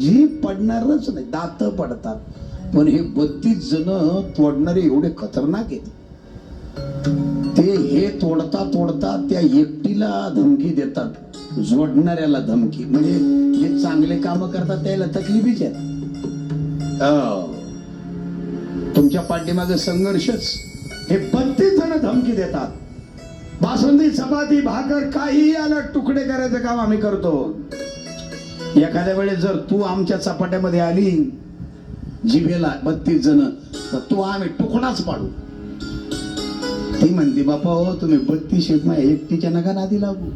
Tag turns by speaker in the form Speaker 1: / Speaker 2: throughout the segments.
Speaker 1: जीभ पडणारच नाही दात पडतात. पण हे बत्तीस जण तोडणारे एवढे खतरनाक आहेत. ते हे तोडता तोडता त्या एकटीला धमकी देतात जोडणाऱ्याला धमकी. म्हणजे जे चांगले काम करतात त्याला तकलीफीच आहेत. हो. तुमच्या पाठीमागे संघर्षच. हे बत्तीस जण धमकी देतात. बासुंदी चपाती भाकर काही आलं तुकडे करायचं काम आम्ही करतो. एखाद्या वेळेस जर तू आमच्या चपाट्यामध्ये आली जिभेला बत्तीस जण तर तू आम्ही तुकडाच पाडू. ती म्हणते बापा हो तुम्ही बत्तीस एक माझ्या एकटीच्या नका नादी लागू.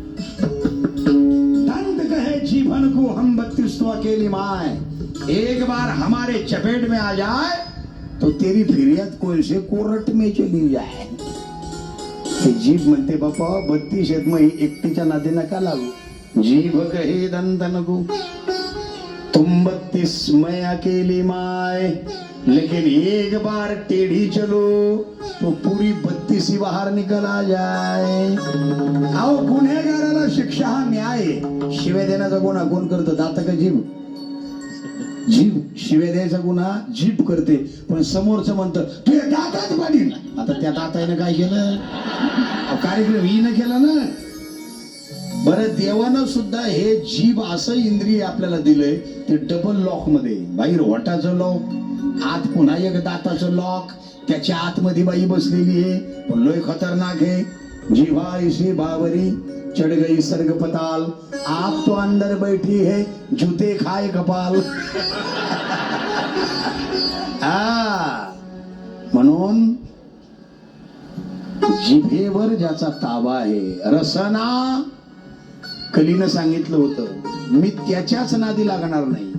Speaker 1: दंड कहे जीवन को हम बत्तीस तो अकेली माए एक बार हमारे चपेट में आ जाए तो तेरी फिरियत कोल से कोरट में चली जाए. ते जीभ म्हणते बापा बत्तीस आहेत मग एकटीच्या नादी नका लागू? जीभ हे दंत नको तुम बत्तीस मैं अकेली माय लेकिन एक बार टेढ़ी चलो तो पूरी बत्तीसी बाहर निकल आ जाए. अहो गुन्हेगाराला शिक्षा हा न्याय आहे. देण्याचा गुन्हा कोण करतो? दातक का जीभ शिवे द्यायचा गुन्हा जीभ करते. पण समोरचं म्हणतं तू या दातात पाडील आता त्या दातायनं काय केलं? अहो, कार्यक्रम हिनं केला ना. बरं देवानं सुद्धा हे जीभ असं इंद्रिय आपल्याला दिलंय ते डबल लॉकमध्ये. बाहेर वटाचं लॉक आत पुन्हा एक दाताचं लॉक त्याच्या आतमध्ये बाई बसलेली आहे. पण लोय खतरनाक आहे. जीवा इसे बावरी चढ़ गई सर्ग पताल. आप तो अंदर बैठी है जूते खाए कपाल. म्हणून जिभेवर ज्याचा ताबा आहे रसना कलीनं सांगितलं होतं मी त्याच्याच नादी लागणार नाही.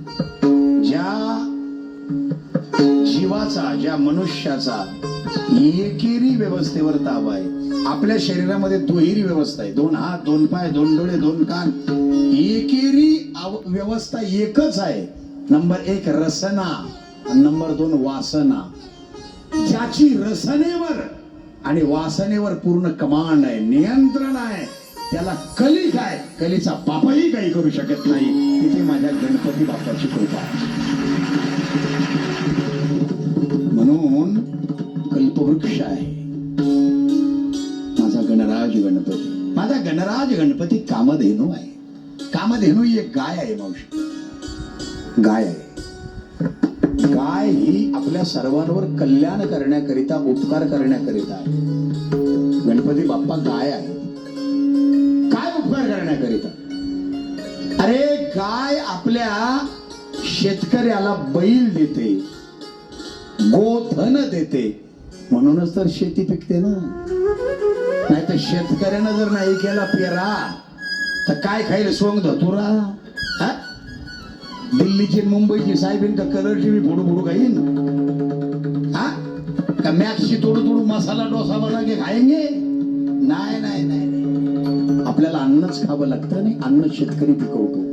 Speaker 1: ज्या जीवाचा ज्या मनुष्याचा एकेरी व्यवस्थेवर ताबा आहे. आपल्या शरीरामध्ये दुहेरी व्यवस्था आहे. दोन हात दोन पाय दोन डोळे दोन कान. एकेरी व्यवस्था एकच आहे. नंबर एक रसना नंबर दोन वासना. ज्याची रसनेवर आणि वासनेवर पूर्ण कमांड आहे नियंत्रण आहे त्याला कली काय? कलीचा बापही काही करू शकत नाही. तिथे माझ्या गणपती बापाची कृपा. म्हणून कल्पवृक्ष आहे. माझा गणराज गणपती. माझा गणराज गणपती कामधेनू आहे. कामधेनू ही एक गाय आहे मावशी. गाय आहे. गाय ही आपल्या सर्वांवर कल्याण करण्याकरिता उपकार करण्याकरिता आहे. गणपती बाप्पा गाय आहे. काय उपकार करण्याकरिता? अरे गाय आपल्या शेतकऱ्याला बैल देते. गोधन देते. म्हणूनच तर शेती पिकते ना. नाही तर शेतकऱ्यानं जर नाही केला पेरा तर काय खाईल सोंग धतुरा? हा? दिल्लीची मुंबईची साहेबीन का कलरची मी फोडू फोडू खाईन? हा? का मॅक्सची तोडू तोडू मसाला डोसा बना के खाएंगे नाही नाही नाही नाही. आपल्याला अन्नच खावं लागतं आणि अन्न शेतकरी पिकवतो.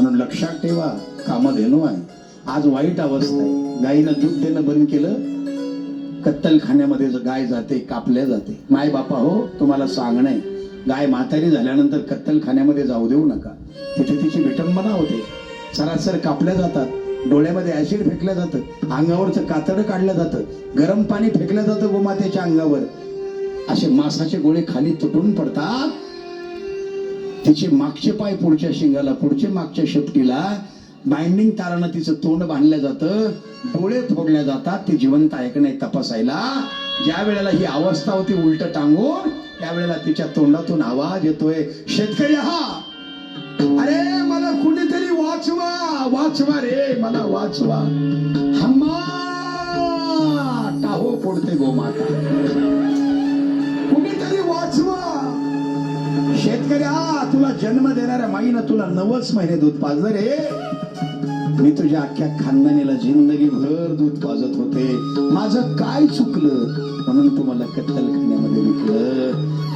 Speaker 1: म्हणून लक्षात ठेवा कामधेनू आहे. आज वाईट अवस्था आहे. गायीनं दूध देणं बंद केलं कत्तलखान्यामध्ये जो गाय जाते कापल्या जाते. माय बापा हो तुम्हाला सांगणं आहे. गाय म्हातारी झाल्यानंतर कत्तलखान्यामध्ये जाऊ देऊ नका. तिथे तिची विटंबना होते. सरासर कापल्या जातात. डोळ्यामध्ये ऍसिड फेकलं जातं. अंगावरचं कातडं काढलं जातं. गरम पाणी फेकलं जातं गोमातेच्या अंगावर. असे मासाचे गोळे खाली तुटून पडतात. तिचे मागचे पाय पुढच्या शिंगाला पुढचे मागच्या शेपटीला बाइंडिंग तारानं तिचं तोंड बांधलं जातं डोळे फोडल्या जातात ते जिवंत आहे का नाही तपासायला. ज्या वेळेला ही अवस्था होती उलट टांगून त्यावेळेला तिच्या तोंडातून आवाज येतोय शेतकरी हा अरे मला कुणीतरी वाचवा वाचवा रे मला वाचवा. हम्मा टाहो फोडते गोमाता. कुणीतरी वाचवा. शेतकरी हा तुला जन्म देणाऱ्या माईनं तुला नवच महिने दूध पाजलं रे. मी तुझ्या अख्ख्या खानदानीला जिंदगी भर दूध पाजत होते. माझं काय चुकलं? म्हणून तुम्हाला कत्तलखान्यामध्ये विकलं.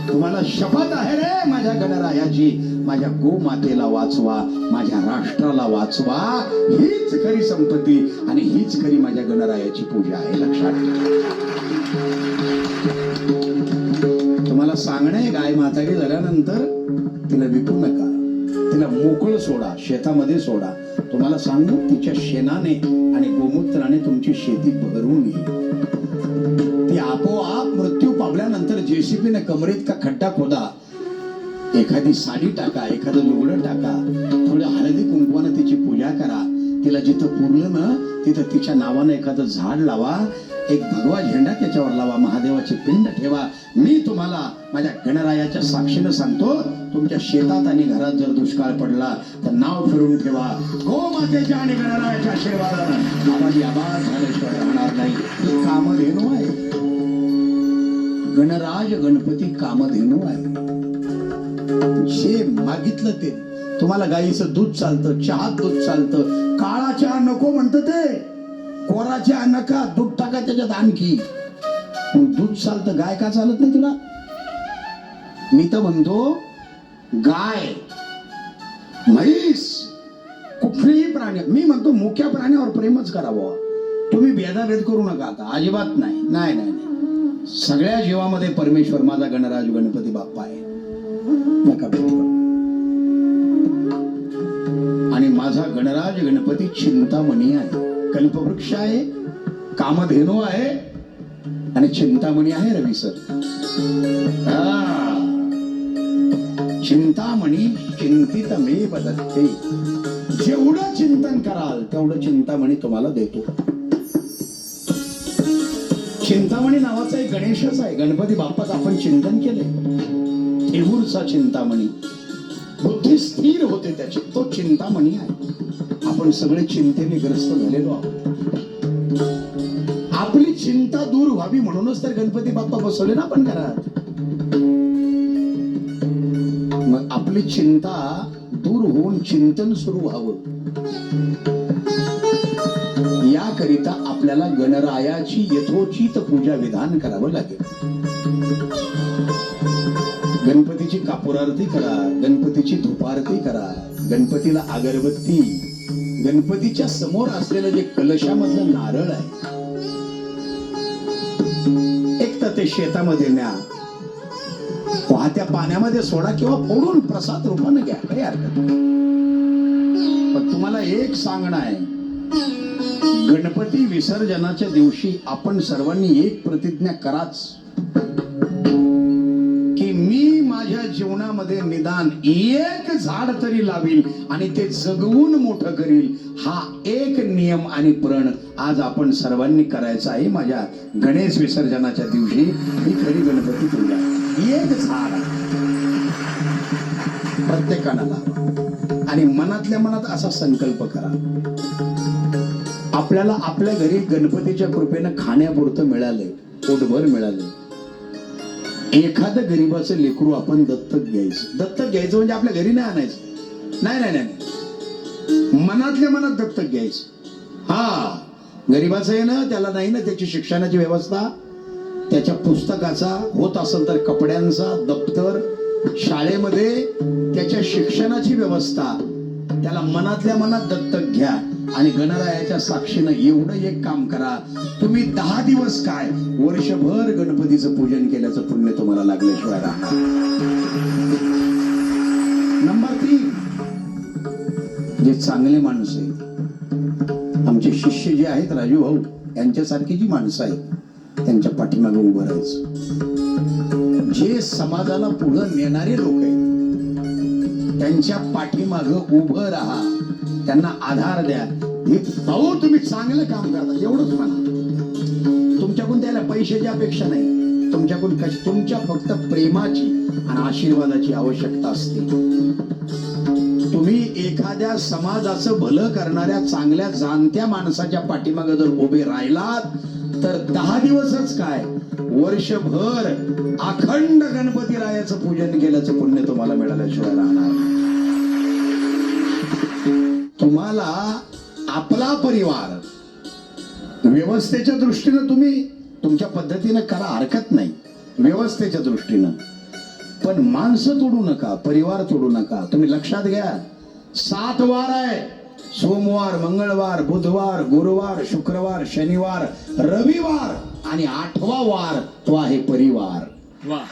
Speaker 1: तुम्हाला शपथ आहे रे माझ्या गणरायाची. माझ्या गोमातेला वाचवा माझ्या राष्ट्राला वाचवा. हीच खरी संपत्ती आणि हीच खरी माझ्या गणरायाची पूजा आहे. लक्षात ठेवा. तुम्हाला सांगणं आहे गाय म्हातारी झाल्यानंतर तिला विकू नका. तिला मोकळं सोडा शेतामध्ये सोडा. तुम्हाला सांगू तिच्या शेणाने आणि गोमूत्राने तुमची शेती बहरून येईल. ती आपोआप मृत्यू पावल्यानंतर जेसीबीने कमरेत का खड्डा खोदा एखादी साडी टाका एखादं लुगडं टाका थोडं हळदी कुंकवानं तिची पूजा करा तिला जिथं पुरलं ना तिथं तिच्या नावानं एखादं झाड लावा एक भगवा झेंडा त्याच्यावर लावा महादेवाची पिंड ठेवा. मी तुम्हाला माझ्या गणरायाच्या साक्षीनं सांगतो तुमच्या शेतात आणि घरात जर दुष्काळ पडला तर नाव फिरून ठेवा. गो मातेच्या आणि गणरायाच्या आशीर्वादानं. झाल्याशिवाय राहणार नाही. ही कामधेनू आहे. गणराज गणपती कामधेनू आहे. जे मागितलं ते. तुम्हाला गाईचं दूध चालतं चहात दूध चालतं. काळा चहा नको म्हणतं ते. कोराच्या चहा नका दूध टाका त्याच्यात आणखी. दूध चालतं. गाय का चालत नाही तुला? मी तर म्हणतो गाय म्हैस कुठलेही प्राणी मी म्हणतो मुख्या प्राण्यावर प्रेमच करावं. तुम्ही भेदाभेद करू नका आता. अजिबात नाही. नाही नाही नाही. सगळ्या जीवामध्ये परमेश्वर माझा गणराज गणपती बाप्पा आहे. नका भेद आणि माझा गणराज गणपती चिंतामणी आहे. कल्पवृक्ष आहे कामधेनू आहे आणि चिंतामणी आहे रवी सर. चिंतामणी चिंतित मे बदलते. जेवढं चिंतन कराल तेवढं चिंतामणी तुम्हाला देतो. चिंतामणी नावाचा एक गणेशच आहे. गणपती बाप्पाच आपण चिंतन केले येऊरचा चिंतामणी. बुद्धी स्थिर होते त्याची. तो चिंतामणी आहे. आपण सगळे चिंतेने ग्रस्त झालेलो आहोत. आपली चिंता दूर व्हावी म्हणूनच तर गणपती बाप्पा बसवले ना आपण घरात मग आपली चिंता दूर होऊन चिंतन सुरू व्हावं. याकरिता आपल्याला गणरायाची यथोचित पूजा विधान करावं लागेल. गणपतीची कापूर करा गणपतीची धुपारती करा गणपतीला अगरबत्ती गणपतीच्या समोर असलेलं जे कलशामधलं नारळ आहे एक तर ते शेतामध्ये न्या वाहत्या पाण्यामध्ये सोडा किंवा फोडून प्रसाद रूपाने घ्या. काही हरकत पण तुम्हाला एक सांगणं आहे गणपती विसर्जनाच्या दिवशी आपण सर्वांनी एक प्रतिज्ञा कराच. जीवनामध्ये निदान एक झाड तरी लावील आणि ते जगवून मोठं करील हा एक नियम आणि प्रण आज आपण सर्वांनी करायचा आहे. माझ्या गणेश विसर्जनाच्या दिवशी ही खरी गणपती पूजा एक झाड. प्रत्येकानं आणि मनातल्या मनात असा संकल्प करा. आपल्याला आपल्या घरी गणपतीच्या कृपेनं खाण्यापुरतं मिळालंय. पोटभर मिळालंय. एखादं गरीबाचं लेकरू आपण दत्तक घ्यायचं. दत्तक घ्यायचं म्हणजे आपल्या घरी नाही आणायचं. नाही नाही नाही. मनातल्या मनात दत्तक घ्यायचं. हा गरीबाचं आहे ना त्याला नाही ना त्याची शिक्षणाची व्यवस्था. त्याच्या पुस्तकाचा होत असेल तर कपड्यांचा दप्तर शाळेमध्ये त्याच्या शिक्षणाची व्यवस्था. त्याला मनातल्या मनात दत्तक घ्या. आणि गणरायाच्या साक्षीनं एवढं एक काम करा. तुम्ही दहा दिवस काय वर्षभर गणपतीचं पूजन केल्याचं पुण्य तुम्हाला लागल्याशिवाय राहणार. नंबर तीन जे चांगले माणूस आहेत. आमचे शिष्य जे आहेत राजू भाऊ यांच्यासारखी जी माणसं आहेत त्यांच्या पाठीमागे उभं राहायचं. जे समाजाला पुढं नेणारे लोक आहेत त्यांच्या पाठीमाग उभं राहा. त्यांना आधार द्या. भाऊ तुम्ही चांगलं काम करता एवढंच म्हणा. तुमच्याकडून त्याला पैशाची अपेक्षा नाही. तुमच्याकडून कशी तुमच्या फक्त प्रेमाची आणि आशीर्वादाची आवश्यकता असते. तुम्ही एखाद्या समाजाचं भलं करणाऱ्या चांगल्या जाणत्या माणसाच्या पाठीमागे जर उभे राहिलात तर दहा दिवसच काय? वर्षभर अखंड गणपती रायाचं पूजन केल्याचं पुण्य तुम्हाला मिळाल्याशिवाय राहणार तुम्हाला आपला परिवार. व्यवस्थेच्या दृष्टीनं तुम्ही तुमच्या पद्धतीनं करा हरकत नाही. व्यवस्थेच्या दृष्टीनं. पण माणसं तोडू नका परिवार तोडू नका. तुम्ही लक्षात घ्या. सात वार आहे. सोमवार मंगळवार बुधवार गुरुवार शुक्रवार शनिवार रविवार आणि आठवा वार तो आहे परिवार.
Speaker 2: वा